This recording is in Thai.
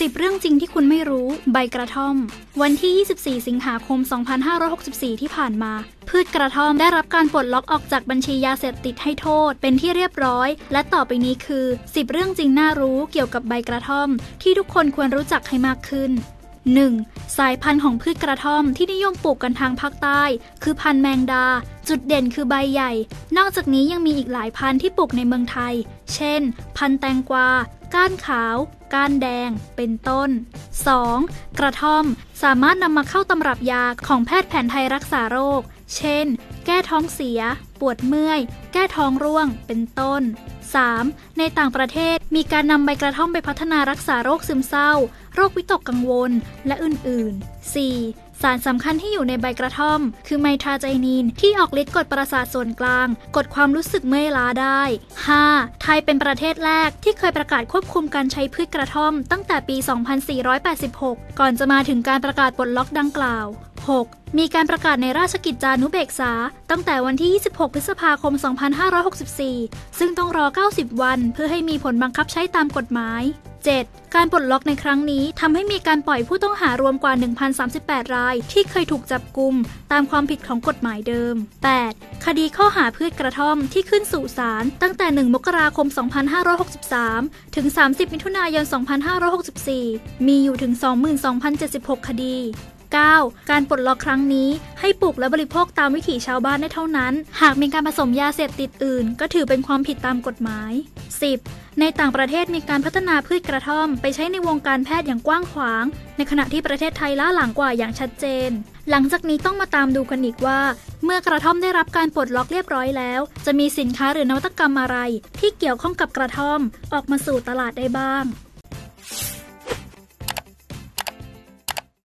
10 เรื่องจริงที่คุณไม่รู้ ใบกระท่อม วันที่ 24 สิงหาคม 2564 ที่ผ่านมา พืชกระท่อมได้รับการปลดล็อกออกจากบัญชียาเสพติดให้โทษ เป็นที่เรียบร้อย และต่อไปนี้คือ 10 เรื่องจริงน่ารู้เกี่ยวกับใบกระท่อม ที่ทุกคนควรรู้จักให้มากขึ้น 1. สายพันธุ์ของพืชกระท่อมที่นิยมปลูกกันทางภาคใต้ คือพันธุ์แมงดา จุดเด่นคือใบใหญ่ นอกจากนี้ยังมีอีกหลายพันธุ์ที่ปลูกในเมืองไทย เช่น พันธุ์แตงกวา ก้านขาว ก้านแดง เป็นต้น 2. กระท่อมสามารถนำมาเข้าตำรับยาของแพทย์แผนไทยรักษาโรค เช่น แก้ท้องเสีย ปวดเมื่อย แก้ท้องร่วง เป็นต้น 3. ในต่างประเทศมีการนำใบกระท่อมไปพัฒนารักษาโรคซึมเศร้า โรควิตกกังวล และอื่น ๆ 4. สารสำคัญที่อยู่ในใบกระท่อม คือไมทราไจนีน ที่ออกฤทธิ์กดประสาทส่วนกลาง กดความรู้สึกเมื่อยล้าได้ 5. ไทยเป็นประเทศแรกที่เคยประกาศควบคุมการใช้พืชกระท่อม ตั้งแต่ปี 2486 ก่อนจะมาถึงการประกาศปลดล็อกดังกล่าว 6. มีการประกาศในราชกิจจานุเบกษา ตั้งแต่วันที่ 26 พฤษภาคม 2564 ซึ่งต้องรอ 90 วัน เพื่อให้มีผลบังคับใช้ตามกฎหมาย 7. การปลดล็อกในครั้งนี้ทำให้มีการปล่อยผู้ต้องหารวมกว่า 1,038 ราย ที่เคยถูกจับกุม ตามความผิดของกฎหมายเดิม 8. คดีข้อหาพืชกระท่อมที่ขึ้นสู่ศาลตั้งแต่ 1 มกราคม 2563 ถึง 30 มิถุนายน 2564 มีอยู่ถึง 22,076 คดี 9. การปลดล็อกครั้งนี้ให้ปลูกและบริโภคตามวิถีชาวบ้านได้เท่านั้น หากมีการผสมยาเสพติดอื่น ก็ถือเป็นความผิดตามกฎหมาย 10. ในต่างประเทศมีการพัฒนาพืชกระท่อม ไปใช้ในวงการแพทย์อย่างกว้างขวาง ในขณะที่ประเทศไทยล้าหลังกว่าอย่างชัดเจน หลังจากนี้ต้องมาตามดูกันอีกว่า เมื่อกระท่อมได้รับการปลดล็อกเรียบร้อยแล้ว จะมีสินค้าหรือนวัตกรรมอะไร ที่เกี่ยวข้องกับกระท่อม ออกมาสู่ตลาดได้บ้าง